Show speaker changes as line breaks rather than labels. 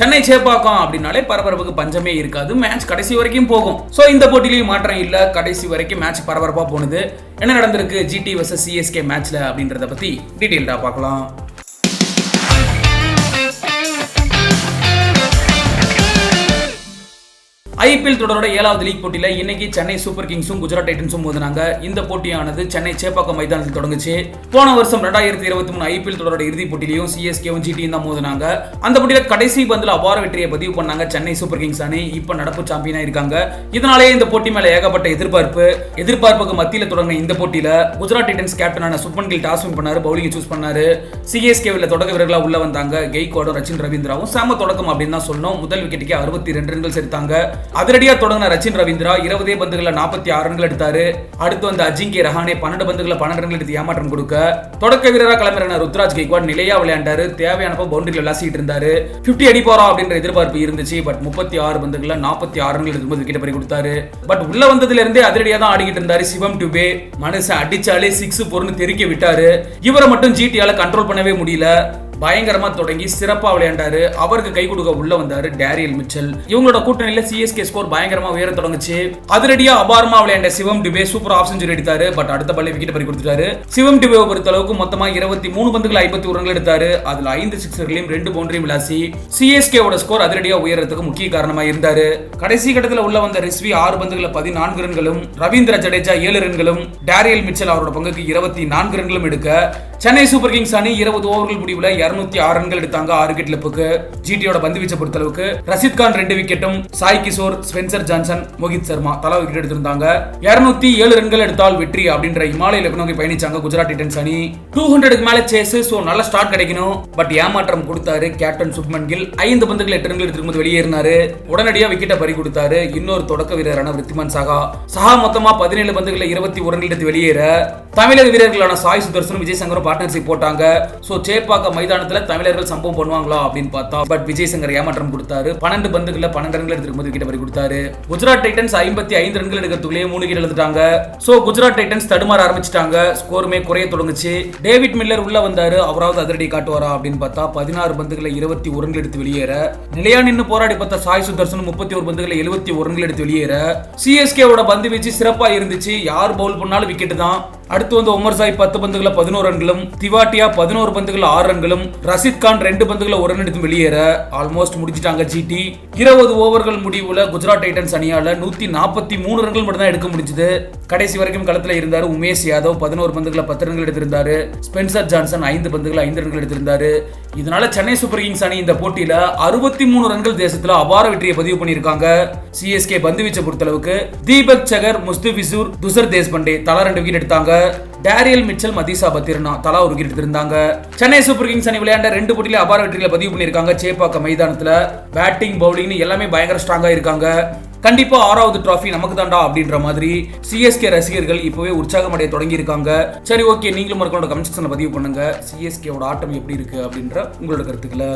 சென்னை சேப்பாக்கம் அப்படின்னாலே பரபரப்புக்கு பஞ்சமே இருக்காது. மேட்ச் கடைசி வரைக்கும் போகும். ஸோ இந்த போட்டிலையும் மாற்றம் இல்லை. கடைசி வரைக்கும் மேட்ச் பரபரப்பாக போனது. என்ன நடந்திருக்கு? ஜிடி வர்சஸ் சிஎஸ்கே மேட்ச்ல அப்படின்றத பத்தி டீட்டெயில்டாக பார்க்கலாம். ஐபிஎல் தொடரோட ஏழாவது லீக் போட்டியில இன்னைக்கு சென்னை சூப்பர் கிங்ஸும் குஜராத் டைட்டன்ஸும் மோதினாங்க. இந்த போட்டியானது சென்னை சேப்பாக்கம் மைதானத்தில் தொடங்குச்சு. போன வருஷம் ரெண்டாயிரத்தி இருபத்தி மூணு ஐபிஎல் தொடரோட இறுதிப் போட்டியிலையும் சிஎஸ்கேவும் ஜிடியும் தான் மோதினாங்க. அந்த போட்டியில கடைசி பந்தில் அபார வெற்றியை பதிவு பண்ணாங்க சென்னை சூப்பர் கிங்ஸ் அணி. இப்ப நடப்பு சாம்பியனா இருக்காங்க. இதனாலேயே இந்த போட்டி மேல ஏகப்பட்ட எதிர்பார்ப்பு. எதிர்பார்ப்புக்கு மத்தியில் தொடங்கின இந்த போட்டியில குஜராத் டைட்டன்ஸ் கேப்டனான சுப்மன் கில் டாஸ் வின் பண்ணாரு பவுலிங் சூஸ் பண்ணாரு. சிஎஸ்கேவில் தொடக்க வீரர்களா உள்ள வந்தாங்க. கெய்கோடும் ரச்சின் ரவீந்திராவும். செம தொடக்கம் அப்படின்னு தான் சொன்னோம் முதல் விக்கெட்டுக்கே அறுபத்தி ரெண்டு ரன்கள் சேர்த்தாங்க அதிரடியா தொடங்கின ரச்சின் ரவீந்திரா இருபதே பந்துகளில் நாற்பத்தி ஆறு ரன்கள் எடுத்தாரு. அடுத்து வந்த அஜிங்கே ரஹானே பன்னெண்டு பந்துகளில் பன்னெண்டு ரன்கள் எடுத்து ஏமாற்றம் கொடுக்க. தொடக்க வீரரா கிளம்பின ருத்ராஜ் கெய்க்வாட் நிலையா விளையாண்டாரு. தேவையானப்ப பவுண்டரியில் விளாசிட்டு இருந்தாரு. 50 அடி போறா அப்படின்ற எதிர்பார்ப்பு இருந்துச்சு. பட் முப்பத்தி ஆறு பந்துகளை நாற்பத்தி ஆறு ரன்கள் எடுக்கும்போது விக்கெட் பறி கொடுத்தாரு. பட் உள்ள வந்ததுல இருந்தே அதிரடியா தான் ஆடிக்கிட்டு இருந்தாரு சிவம் டுபே. மனுஷன் அடிச்சாலே சிக்ஸ் பொருன்னு தெரிக்க விட்டாரு. இவரை மட்டும் ஜிடியால கண்ட்ரோல் பண்ணவே முடியல. பயங்கரமா தொடங்கி சிறப்பா விளையாண்டாரு. அவருக்கு கை கொடுக்க உள்ள வந்தாரு டேரியல் மிச்சல். இவங்களோட கூட்டணியில சிஎஸ்கே ஸ்கோர் பயங்கரமா உயர தொடங்குச்சு. அதிரடியா அபாரமா விளையாண்ட Shivam Dube super half century எடுத்தாரு. பட் அடுத்த பள்ளி விக்கெட் பறி கொடுத்துட்டாரு. சிவம் டிபேவை பொறுத்த அளவுக்கு மொத்தமா இருபத்தி மூணு பந்துகள் ஐம்பத்தி ஒரு ரன்கள் எடுத்தாரு. அதுல ஐந்து சிக்ஸர்களையும் ரெண்டு பவுண்டரியும் விளாசி சிஎஸ்கேவோட ஸ்கோர் அதிரடியா உயரத்துக்கு முக்கிய காரணமா இருந்தாரு. கடைசி கட்டத்துல உள்ள வந்த ரிஸ்வி ஆறு பந்துகளை பதினான்கு ரன்களும் ரவீந்திர ஜடேஜா ஏழு ரன்களும் டேரியல் மிச்சல் அவரோட பங்குக்கு இருபத்தி நான்கு ரன்களும் எடுக்க சென்னை சூப்பர் கிங்ஸ் அணி இருபது ஓவர்கள் முடிவுல இருநூத்தி ஆறு ரன்கள் எடுத்தாங்க. ஆறு விக்கெட் இழப்புக்கு ஜிடியோட பந்து வீச்சை பொறுத்த அளவுக்கு ரஷித் கான் ரெண்டு விக்கெட்டும் சாய் கிஷோர் ஸ்பென்சர் ஜான்சன் மோஹித் சர்மா தலா விக்கெட் எடுத்திருந்தாங்க. இருநூத்தி ஏழு ரன்கள் எடுத்தால் வெற்றி அப்படின்ற இமாலய இலக்கு நோக்கி பயணிச்சாங்க குஜராத் டைட்டன்ஸ் அணி. டூ ஹண்ட்ரடுக்கு மேல சேஸ் சோ நல்ல ஸ்டார்ட் கிடைக்கணும். பட் ஏமாற்றம் கொடுத்தாரு கேப்டன் சுப்மன் கில். ஐந்து பந்துகள் எட்டு ரன்கள் எடுத்துக்கும் வெளியேறினாரு. உடனடியா விக்கெட்டை பறி கொடுத்தாரு. இன்னொரு தொடக்க வீரரான விருத்திமான் சகா. சஹா மொத்தமா பதினேழு பந்துகளை இருபத்தி ஒரு ரன்கள் எடுத்து வெளியேற. தமிழக வீரர்களான சாய் சுதர்சனும் விஜய் சங்கரும் பார்ட்னர்ஷிப் போட்டாங்க. ஸோ சேப்பாக்க மைதானத்தில் தமிழர்கள் சம்பவம் பண்ணுவாங்களா அப்படின்னு பார்த்தா பட் விஜய் சங்கர் ஏமாற்றம் கொடுத்தாரு. பன்னெண்டு பந்துகளில் பன்னெண்டு ரன்கள் எடுத்துக்கும் விக்கெட் பறி கொடுத்தாரு. குஜராத் டைட்டன்ஸ் ஐம்பத்தி ஐந்து ரன்கள் எடுக்கிறதுக்குள்ளேயே மூணு விக்கெட் எழுதிட்டாங்க ஸோ குஜராத் டைட்டன்ஸ் தடுமாற ஆரம்பிச்சிட்டாங்க. ஸ்கோருமே குறைய தொடங்குச்சு. டேவிட் மில்லர் உள்ள வந்தாரு. அவராவது அதிரடி காட்டுவாரா அப்படின்னு பார்த்தா பதினாறு பந்துகளை இருபத்தி ஒரு ரன்கள் எடுத்து வெளியேற. நிலையா நின்று போராடி பார்த்த சாய் சுதர்சன் முப்பத்தி ஒரு பந்துகளை எழுபத்தி ஒரு ரன்கள் எடுத்து வெளியேற. சிஎஸ்கேவோட பந்து வீச்சு சிறப்பாக இருந்துச்சு. யார் பவுல் பண்ணாலும் விக்கெட் தான். அடுத்து வந்து உமர் சாய் பத்து பந்துகளை பதினோரு ரன்களும் திவாட்டியா பதினோரு பந்துகள் ஆறு ரன்களும் ரஷித் கான் ரெண்டு பந்துகளை ஒரு ரன் எடுத்து வெளியேற ஆல்மோஸ்ட் முடிச்சிட்டாங்க ஜிடி. இருபது ஓவர்கள் முடிவுல குஜராத் டைட்டன்ஸ் அணியால நூத்தி நாற்பத்தி மூணு ரன்கள் மட்டும் தான் எடுக்க முடிஞ்சது. கடைசி வரைக்கும் களத்துல இருந்தாரு உமேஷ் யாதவ் பதினோரு பந்துகளை பத்து ரன்கள் எடுத்திருந்தாரு. ஸ்பென்சர் ஜான்சன் ஐந்து பந்துகளை ஐந்து ரன்கள் எடுத்திருந்தாரு. இதனால சென்னை சூப்பர் கிங்ஸ் அணி இந்த போட்டியில அறுபத்தி மூணு ரன்கள் தேசத்துல அபார வெற்றியை பதிவு பண்ணியிருக்காங்க. சிஎஸ்கே பந்து வீச்சை பொறுத்தளவுக்கு தீபக் சகர் முஸ்துபிசூர் துசர் தேஷ்பண்டே தலா ரெண்டு விக்கெட் எடுத்தாங்க. டேரியல் மிச்சல் மதீசா பத்திரனா தலா ஒரு விக்கெட் சென்னை சூப்பர் கிங்ஸ் அணி விளையாண்ட ரெண்டு போட்டியில அபார வெற்றிகளை பதிவு பண்ணியிருக்காங்க சேப்பாக்க மைதானத்துல. பேட்டிங் பவுலிங் எல்லாமே பயங்கர ஸ்ட்ராங்கா இருக்காங்க. கண்டிப்பா ஆறாவது டிராஃபி நமக்கு தாண்டா அப்படின்ற மாதிரி சிஎஸ்கே ரசிகர்கள் இப்பவே உற்சாகம் அடைய தொடங்கி இருக்காங்க சரி ஓகே நீங்களும் மறக்காம கமெண்ட் செக்ஷன்ல பதிவு பண்ணுங்க. சிஎஸ்கேவோட ஆட்டம் எப்படி இருக்கு அப்படின்ற உங்களோட கருத்துக்களை.